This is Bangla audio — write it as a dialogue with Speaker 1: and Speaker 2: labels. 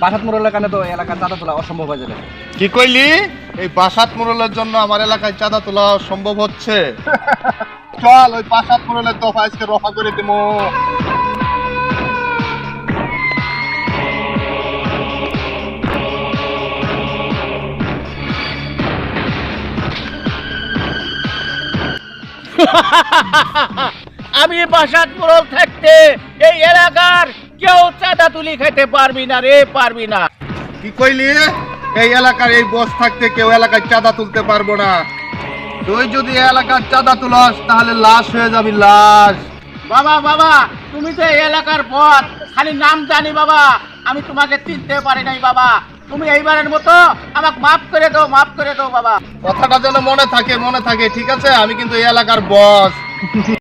Speaker 1: বাসাত মোড়লের কারণে তো এলাকার চাঁদা তোলা অসম্ভব হয়ে যাবে।
Speaker 2: কি কইলি? এই বাসাত মোড়লের জন্য আমার এলাকায় চাঁদা তোলা সম্ভব হচ্ছে। চল ওই বাসাত মোড়লের দফা আজকে রফা করে দিমু।
Speaker 3: আমি বাসাত মোড়ল থাকতে এই এলাকার কেউ চাঁদা তুলি খেতে পারবি না রে পারবি না।
Speaker 2: কি কইলি? এই এলাকার এই বস থাকতে কেউ এলাকায় চাঁদা তুলতে পারব না। তুই যদি এলাকার চাঁদা তুলাস তাহলে লাশ হয়ে যাবি লাশ।
Speaker 3: বাবা বাবা তুমি তো এই এলাকার পথ খালি নাম জানি বাবা। আমি তোমাকে চিনতে পারি নাই বাবা। তুমি এইবারের মতো আমাকে মাফ করে দাও মাফ করে দাও বাবা।
Speaker 2: কথাটা যেন মনে থাকে মনে থাকে ঠিক আছে? আমি কিন্তু এই এলাকার বস।